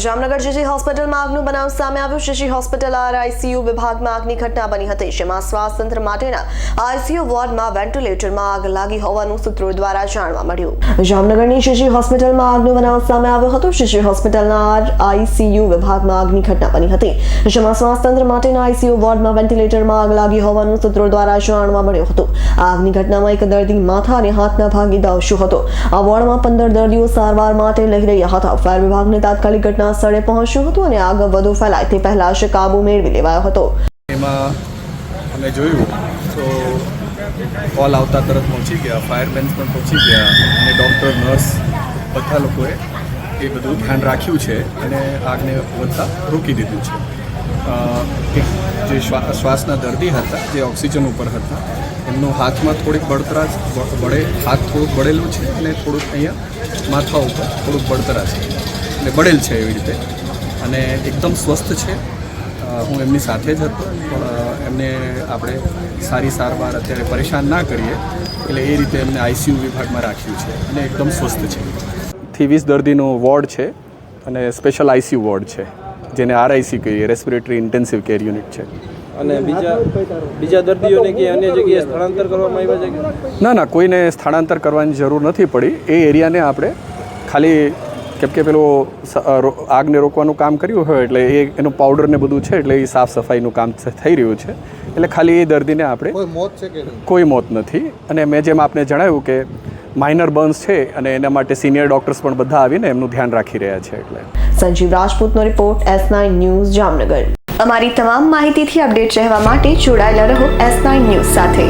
જામનગર જીજી હોસ્પિટલમાં આગનો બનાવ સામે આવ્યો. જીજી હોસ્પિટલ આરઆઈસીયુ વિભાગમાં આગની ઘટના બની હતી. જેમાં શ્વાસ તંત્ર માટેના આઈસીયુ વોર્ડમાં વેન્ટિલેટરમાં આગ લાગી હોવાનું સૂત્રો દ્વારા જાણવા મળ્યું. જામનગરની જીજી હોસ્પિટલમાં આગનો બનાવ સામે આવ્યો હતો. જીજી હોસ્પિટલના આઈસીયુ વિભાગમાં આગની ઘટના બની હતી. જેમાં શ્વાસ તંત્ર માટેના આઈસીયુ વોર્ડમાં વેન્ટિલેટરમાં આગ લાગી હોવાનું સૂત્રો દ્વારા જાણવા મળ્યું હતું. આગની ઘટનામાં એક દર્દી માથા અને હાથના ભાગે દાવશું હતો. આ વોર્ડમાં પંદર દર્દીઓ સારવાર માટે લઈ રહ્યા હતા. ફાયર વિભાગને તાત્કાલિક ઘટના સ્થળે પહોંચ્યું હતું અને આગ વધુ ફેલાય તે પહેલા જ કાબુ મેળવી લેવાયો હતો. એમાં અમે જોયું તો કોલ આવતા તરત પહોંચી ગયા. ફાયરમેન્સ પણ પહોંચી ગયા અને ડૉક્ટર, નર્સ બધા લોકોએ એ બધું ધ્યાન રાખ્યું છે અને આગને વધતા રોકી દીધું છે. જે શ્વા- શ્વાસના દર્દી હતા, જે ઓક્સિજન ઉપર હતા, એમનો હાથમાં થોડીક બળતરા બળે, હાથ થોડુંક બળેલું છે અને થોડુંક અહીંયા માથા ઉપર થોડુંક બળતરા છે. એટલે બળેલ છે એવી રીતે. અને એકદમ સ્વસ્થ છે. હું એમની સાથે જ હતો. પણ એમને આપણે સારી સારવાર અત્યારે પરેશાન ના કરીએ. એટલે એ રીતે એમને આઈસીયુ વિભાગમાં રાખ્યું છે. અને એકદમ સ્વસ્થ છે. થી વીસ દર્દીનો વોર્ડ છે અને સ્પેશિયલ આઈસીયુ વોર્ડ છે જેને આરઆઈસી કહીએ રેસ્પિરેટરી ઇન્ટેન્સિવ કેર યુનિટ છે. અને બીજા બીજા દર્દીઓને કે અન્ય જગ્યાએ સ્થળાંતર કરવામાં આવ્યા છે ના ના કોઈને સ્થળાંતર કરવાની જરૂર નથી પડી. એ એરિયાને આપણે ખાલી કેમ કે પેલો આગને રોકવાનું કામ કર્યું હોય એટલે એ એનું પાવડર ને બધું છે એટલે એ સાફ સફાઈનું કામ થઈ રહ્યું છે. એટલે ખાલી એ દર્દીને આપણે કોઈ મોત છે કે નહીં? કોઈ મોત નથી. અને મેં જેમ આપને જણાવ્યું કે માઇનર બર્ન્સ છે અને એના માટે સિનિયર ડોક્ટર્સ પણ બધા આવીને એમનું ધ્યાન રાખી રહ્યા છે એટલે. Sanjeev રાજપૂતનો report S nine news Jamnagar. અમારી તમામ માહિતીથી અપડેટ રહેવા માટે જોડાયેલા રહો એસ નાઇન ન્યૂઝ સાથે.